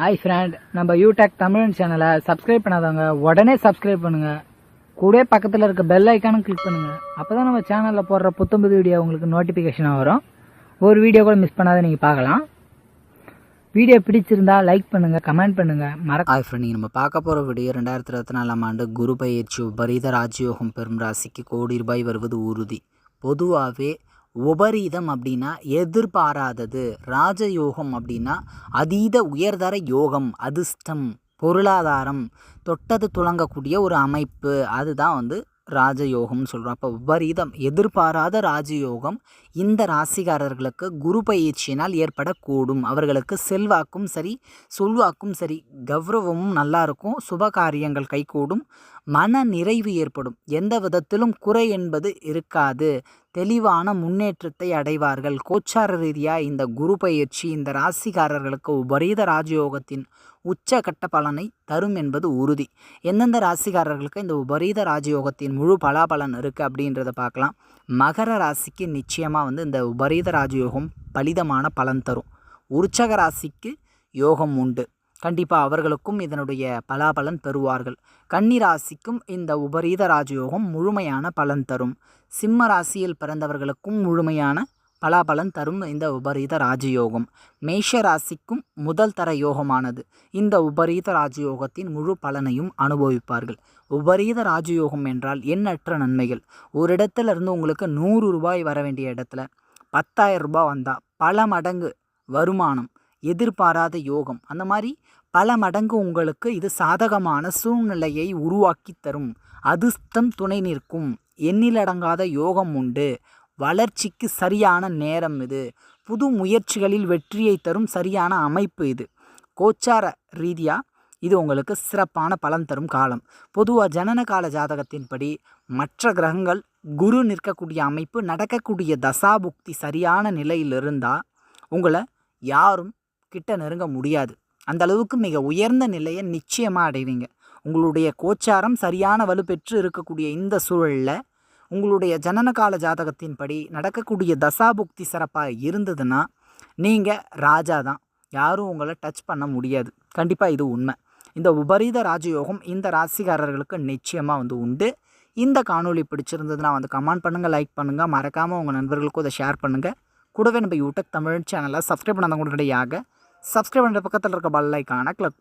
Hi friend நம்ம யூடெக் தமிழ் சேனலை subscribe பண்ணாதவங்க உடனே சப்ஸ்கிரைப் பண்ணுங்க. கூட பக்கத்தில் இருக்க பெல் ஐக்கானும் கிளிக் பண்ணுங்க. அப்பதான் நம்ம சேனலில் போடுற புத்தம்புது வீடியோ உங்களுக்கு நோட்டிஃபிகேஷனாக வரும். ஒரு வீடியோ கூட மிஸ் பண்ணாத நீங்கள் பார்க்கலாம். வீடியோ பிடிச்சிருந்தா லைக் பண்ணுங்க கமெண்ட் பண்ணுங்க. மறக்க ஹாய் ஃப்ரெண்ட் நம்ம பார்க்க போகிற வீடியோ ரெண்டாயிரத்தி இருபத்தி நாலாம் ஆண்டு குரு பயிற்சி உபரீத ராஜயோகம் பெரும் ராசிக்கு கோடி ரூபாய் வருவது உறுதி. பொதுவாகவே உபரீதம் அப்படின்னா எதிர்பாராதது ராஜயோகம் அப்படின்னா அதீத உயர்தர யோகம் அதிர்ஷ்டம் பொருளாதாரம் தொட்டது துளங்கக்கூடிய ஒரு அமைப்பு. அதுதான் வந்து ராஜயோகம்னு சொல்கிறோம் அப்போ விபரீதம் எதிர்பாராத ராஜயோகம் இந்த ராசிக்காரர்களுக்கு குரு பயிற்சியினால் ஏற்படக்கூடும். அவர்களுக்கு செல்வாக்கும் சரி சொல்வாக்கும் சரி கௌரவமும் நல்லா இருக்கும். சுப காரியங்கள் கைகூடும். மன நிறைவு ஏற்படும். எந்த விதத்திலும் குறை என்பது இருக்காது. தெளிவான முன்னேற்றத்தை அடைவார்கள். கோச்சார ரீதியாக இந்த குரு பயிற்சி இந்த ராசிக்காரர்களுக்கு உபரீத ராஜயோகத்தின் உச்சகட்ட பலனை தரும் என்பது உறுதி. எந்தெந்த ராசிக்காரர்களுக்கு இந்த உபரீத ராஜயோகத்தின் முழு பலாபலன் இருக்குது அப்படின்றத பார்க்கலாம். மகர ராசிக்கு நிச்சயமாக வந்து இந்த உபரீத ராஜயோகம் பலிதமான பலன் தரும். உற்சக ராசிக்கு யோகம் உண்டு. கண்டிப்பாக அவர்களுக்கும் இதனுடைய பலாபலன் பெறுவார்கள் கன்னிராசிக்கும் இந்த உபரீத ராஜயோகம் முழுமையான பலன் தரும். சிம்ம ராசியில் பிறந்தவர்களுக்கும் முழுமையான பலாபலன் தரும் இந்த உபரீத ராஜயோகம். மேஷ ராசிக்கும் முதல் தர யோகமானது. இந்த உபரீத ராஜயோகத்தின் முழு பலனையும் அனுபவிப்பார்கள். உபரீத ராஜயோகம் என்றால் எண்ணற்ற நன்மைகள். ஒரு இடத்துல இருந்து உங்களுக்கு நூறு ரூபாய் வர வேண்டிய இடத்துல பத்தாயிரம் ரூபாய் வந்தால் பல மடங்கு வருமானம். எதிர்பாராத யோகம். அந்த மாதிரி பல மடங்கு உங்களுக்கு இது சாதகமான சூழ்நிலையை உருவாக்கி தரும். அதிர்ஷ்டம் துணை நிற்கும். எண்ணிலடங்காத யோகம் உண்டு. வளர்ச்சிக்கு சரியான நேரம் இது. புது முயற்சிகளில் வெற்றியை தரும் சரியான அமைப்பு இது. கோச்சார ரீதியாக இது உங்களுக்கு சிறப்பான பலன் தரும் காலம். பொதுவாக ஜனன கால ஜாதகத்தின்படி மற்ற கிரகங்கள் குரு நிற்கக்கூடிய அமைப்பு நடக்கக்கூடிய தசாபுக்தி சரியான நிலையில் இருந்தால் உங்களை யாரும் கிட்ட நெருங்க முடியாது. அந்த அளவுக்கு மிக உயர்ந்த நிலையை நிச்சயமாக அடைவீங்க. உங்களுடைய கோச்சாரம் சரியான வலுப்பெற்று இருக்கக்கூடிய இந்த சூழலில் உங்களுடைய ஜனனகால ஜாதகத்தின்படி நடக்கக்கூடிய தசாபுக்தி சிறப்பாக இருந்ததுன்னா நீங்கள் ராஜா தான். யாரும் உங்களை டச் பண்ண முடியாது. கண்டிப்பாக இது உண்மை. இந்த உபரீத ராஜயோகம் இந்த ராசிக்காரர்களுக்கு நிச்சயமாக வந்து உண்டு. இந்த காணொளி பிடிச்சிருந்ததுன்னா வந்து கமெண்ட் பண்ணுங்கள் லைக் பண்ணுங்கள் மறக்காமல் உங்கள் நண்பர்களுக்கும் அதை ஷேர் பண்ணுங்கள் கூடவே நம்ம யூடியூப் தமிழ் சேனலை சப்ஸ்கிரைப் பண்ணாதவங்களுடையாக சப்ஸ்கிரைப் பண்ணுற பக்கத்தில் இருக்க பல் ஐக்கான கிளிக்